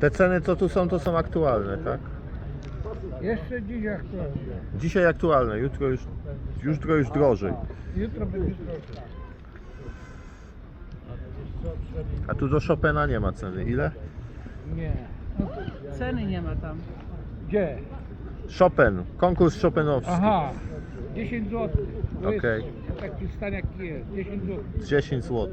Te ceny co tu są, to są aktualne, tak? Jeszcze dziś aktualnie. Dzisiaj aktualne, jutro już, jutro już drożej. Jutro będzie drożej. A tu do Chopina nie ma ceny. Ile? Nie. No, Ceny nie ma tam. gdzie? Chopin, konkurs chopinowski. Aha. 10 zł. Okej. taki stan jaki jest. 10 zł. 10 zł.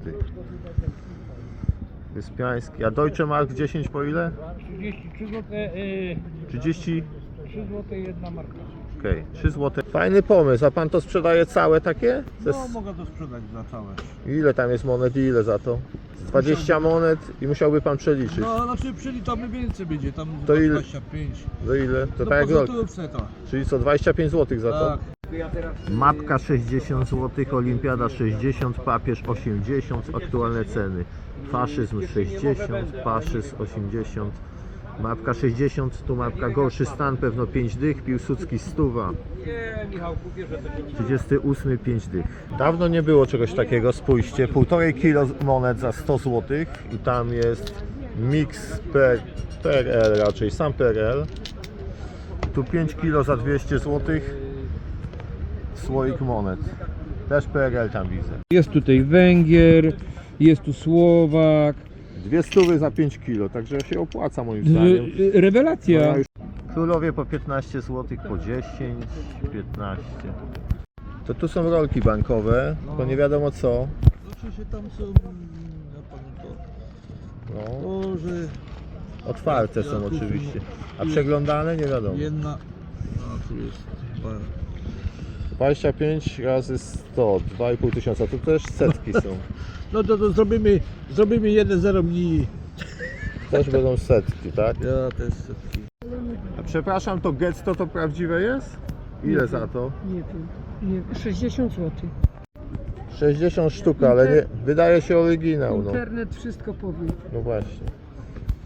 Wyspiański. A Deutsche Mark 10 po ile? 33 zł. Yy, 30? 3 zł jedna marka. Okej, 3 zł. Fajny pomysł, a pan to sprzedaje całe takie? Ze No mogę to sprzedać za całe. Ile tam jest monet i ile za to? Z 20 monet i musiałby pan przeliczyć. No znaczy przeliczamy więcej będzie, tam To ile? 25. Do ile? To No tak jak rok. to. Czyli co, 25 zł za to? Mapka 60 zł, Olimpiada 60, papież 80, aktualne ceny. Faszyzm 60, faszyzm 80. Mapka 60, tu mapka gorszy stan, pewno 5 dych, Piłsudski stuwa. 38 5 dych. Dawno nie było czegoś takiego, spójrzcie, 1,5 kilo monet za 100 zł i tam jest mix per, PRL raczej, sam PRL. Tu 5 kilo za 200 zł, słoik monet. Też PRL tam widzę. Jest tutaj Węgier, jest tu Słowak. Dwie stówy za 5 kilo, także się opłaca moim zdaniem. Rewelacja. Ona już- Królowie po 15 zł, po 10, 15. To tu są rolki bankowe, to nie wiadomo co. Oczywiście tam są, ja panu No, to, to że otwarte są oczywiście. A przeglądane nie wiadomo. jedna, no tu jest. 25 razy 100, 2,5 tysiąca, to też setki są. No to, to zrobimy, zrobimy 1-0 mniej. Też będą setki, tak? Ja też setki. A przepraszam, to getto to prawdziwe jest? Ile za to? Nie wiem. Nie, 60 zł. 60 sztuk, ale nie, wydaje się oryginał, no. Internet wszystko powie. No właśnie.